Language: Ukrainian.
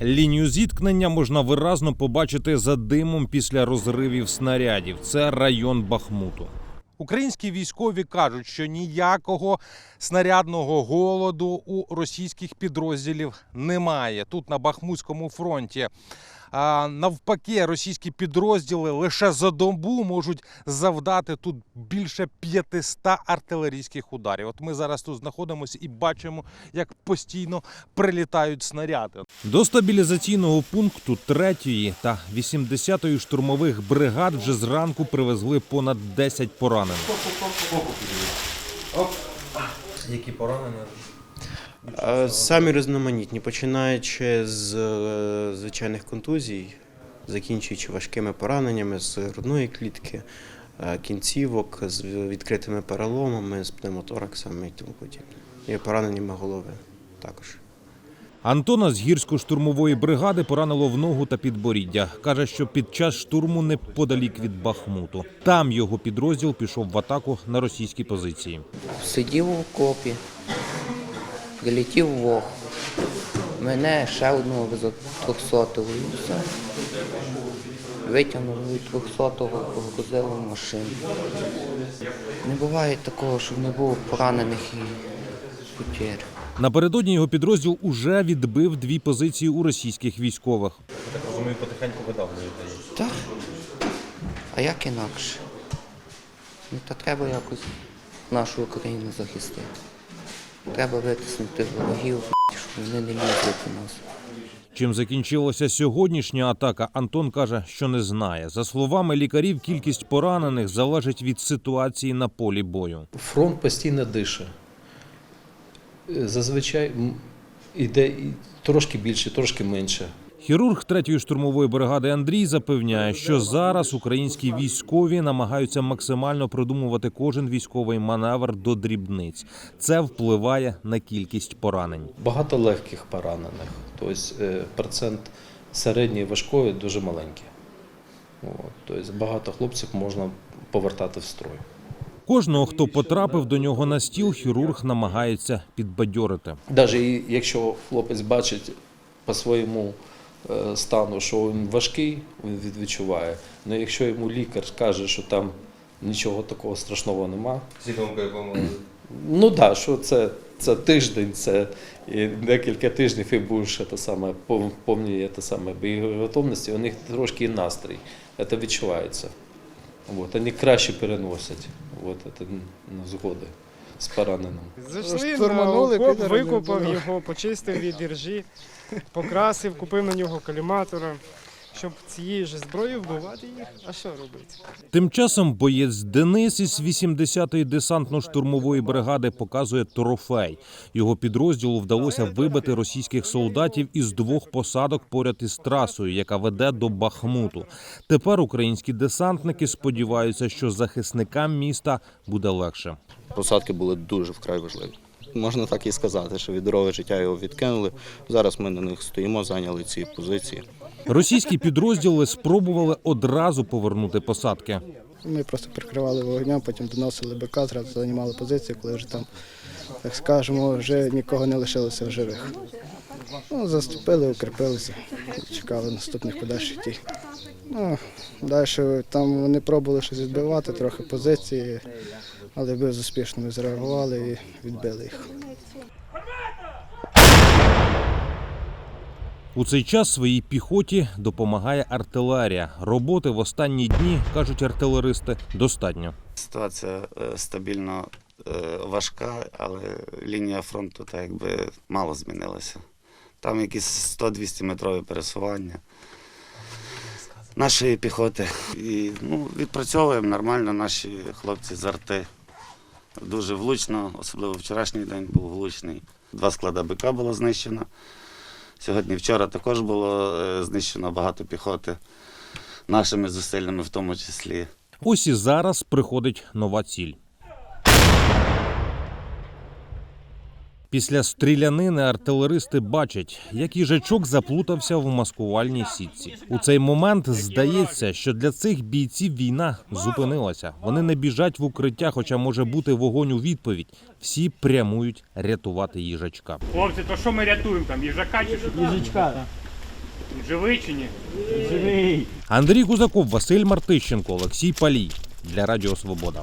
Лінію зіткнення можна виразно побачити за димом після розривів снарядів. Це район Бахмуту. Українські військові кажуть, що ніякого снарядного голоду у російських підрозділів немає тут на Бахмутському фронті. А навпаки, російські підрозділи лише за добу можуть завдати тут більше 500 артилерійських ударів. От ми зараз тут знаходимося і бачимо, як постійно прилітають снаряди. До стабілізаційного пункту 3-ї та 80-ї штурмових бригад вже зранку привезли понад 10 поранених. Які поранені? Самі різноманітні, починаючи з е, звичайних контузій, закінчуючи важкими пораненнями з грудної клітки, е, кінцівок, з відкритими переломами, з пневмотораксами і тому подібне. І пораненнями голови також. Антона з гірсько-штурмової бригади поранило в ногу та підборіддя. Каже, що під час штурму неподалік від Бахмуту. Там його підрозділ пішов в атаку на російські позиції. Сидів у окопі, прилетів вог. Мене ще одного з 200-го і все. Витягнули від 200-го, погрузили в машину. Не буває такого, щоб не було поранених і потерь. Напередодні його підрозділ уже відбив дві позиції у російських військових. Так розумію, потихеньку видавлюєте. Так. А як інакше? Ну, та треба якось нашу Україну захистити. Треба витиснути ворогів, щоб вони не лізли до нас. Чим закінчилася сьогоднішня атака, Антон каже, що не знає. За словами лікарів, кількість поранених залежить від ситуації на полі бою. Фронт постійно дише. Е, Зазвичай йде іде трошки більше, трошки менше. Хірург 3-ї штурмової бригади Андрій запевняє, що зараз українські військові намагаються максимально продумувати кожен військовий маневр до дрібниць. Це впливає на кількість поранень. Багато легких поранених, тобто е, процент середньої важкої дуже маленький. Тобто багато хлопців можна повертати в строй. Кожного, хто потрапив до нього на стіл, хірург намагається підбадьорити. Навіть якщо хлопець бачить по своєму стану, що він важкий, він відчуває. Але якщо йому лікар каже, що там нічого такого страшного нема, ну так, да, що це, це тиждень, це і декілька тижнів і будеш те саме, повні те саме бойової готовності, у них трошки і настрій. Це відчувається. От, вони краще переносять от, це згоди з пораненим. Зайшли Штурманули, на окоп, підери не викопав його, почистив від іржі, покрасив, купив на нього каліматора, щоб цією ж зброєю вбивати їх. А що робити? Тим часом боєць Денис із 80-ї десантно-штурмової бригади показує трофей. Його підрозділу вдалося вибити російських солдатів із двох посадок поряд із трасою, яка веде до Бахмуту. Тепер українські десантники сподіваються, що захисникам міста буде легше. посадки були дуже вкрай важливі. Можна так і сказати, що від дороги життя його відкинули. Зараз ми на них стоїмо, зайняли ці позиції. Російські підрозділи спробували одразу повернути посадки. Ми просто прикривали вогнем, потім доносили БК, зразу займали позицію, коли вже там, так скажемо, вже нікого не лишилося в живих. Ну, заступили, укріпилися, чекали наступних подальших дій. Ну, далі там вони пробували щось відбивати, трохи позиції, але безуспішно ми зреагували і відбили їх. У цей час своїй піхоті допомагає артилерія. Роботи в останні дні кажуть артилеристи достатньо. Ситуація е, стабільно е, важка, але лінія фронту так якби мало змінилася. Там якісь 100-200 метрові пересування нашої піхоти. І ну, відпрацьовуємо нормально наші хлопці з арти. Дуже влучно, особливо вчорашній день був влучний. Два склади БК було знищено. Сьогодні, вчора також було е, знищено багато піхоти, нашими зусиллями в тому числі. Ось і зараз приходить нова ціль. Після стрілянини артилеристи бачать, як їжачок заплутався в маскувальній сітці. У цей момент здається, що для цих бійців війна зупинилася. Вони не біжать в укриття, хоча може бути вогонь у відповідь. Всі прямують рятувати їжачка. Хлопці, то що ми рятуємо там? Їжака чи що? Їжачка, Живий чи ні? Андрій Кузаков, Василь Мартищенко, Олексій Палій для Радіо Свобода.